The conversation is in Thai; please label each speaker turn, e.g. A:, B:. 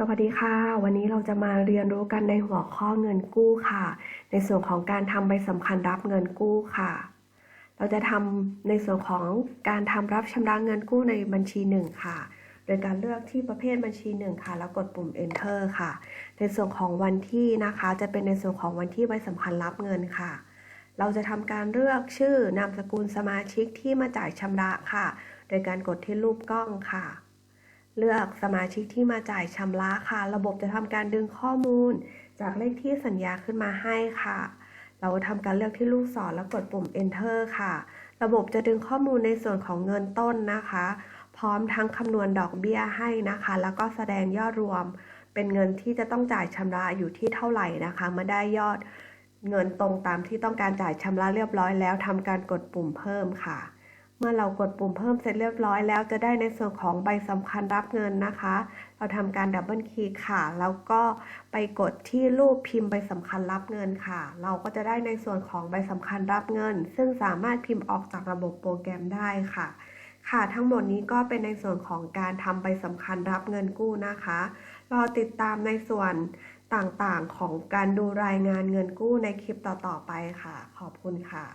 A: สวัสดีค่ะ วันนี้เราจะมาเรียนรู้กันในหัวข้อเงินกู้ค่ะ ในส่วนของการทำใบสำคัญรับเงินกู้ค่ะ เราจะทำในส่วนของการทำรับชำระเงินกู้ในบัญชีหนึ่งค่ะ โดยการเลือกที่ประเภทบัญชีหนึ่งค่ะ แล้วกดปุ่ม enter ค่ะ ในส่วนของวันที่นะคะ จะเป็นในส่วนของวันที่ใบสำคัญรับเงินค่ะ เราจะทำการเลือกชื่อนามสกุลสมาชิกที่มาจ่ายชำระค่ะ โดยการกดที่รูปกล้องค่ะ เลือกสมาชิกที่มาจ่ายชำระค่ะ ระบบจะทำการดึงข้อมูล จากเลขที่สัญญาขึ้นมาให้ค่ะ เราทำการเลือกที่ลูกศรแล้วกดปุ่ม enter ค่ะ ระบบจะดึงข้อมูลในส่วนของเงินต้นนะคะ พร้อมทั้งคำนวณดอกเบี้ยให้นะคะ แล้วก็แสดงยอดรวม เป็นเงินที่จะต้องจ่ายชำระอยู่ที่เท่าไหร่นะคะมื่อได้ยอดเงินตรงตามที่ต้องการจ่ายชำระเรียบร้อยแล้วทำการกดปุ่มเพิ่มค่ะ เมื่อเรากดปุ่มเพิ่มเสร็จเรียบร้อยแล้วจะได้ในส่วนของใบสำคัญรับเงินนะคะ เราทำการดับเบิลคลิกค่ะ แล้วก็ไปกดที่รูปพิมพ์ใบสำคัญรับเงินค่ะ เราก็จะได้ในส่วนของใบสำคัญรับเงิน ซึ่งสามารถพิมพ์ออกจากระบบโปรแกรมได้ค่ะ ค่ะทั้งหมดนี้ก็เป็นในส่วนของการทำใบสำคัญรับเงินกู้นะคะรอติดตามในส่วนต่างๆของการดูรายงานเงินกู้ในคลิปต่อๆไปค่ะ ขอบคุณค่ะ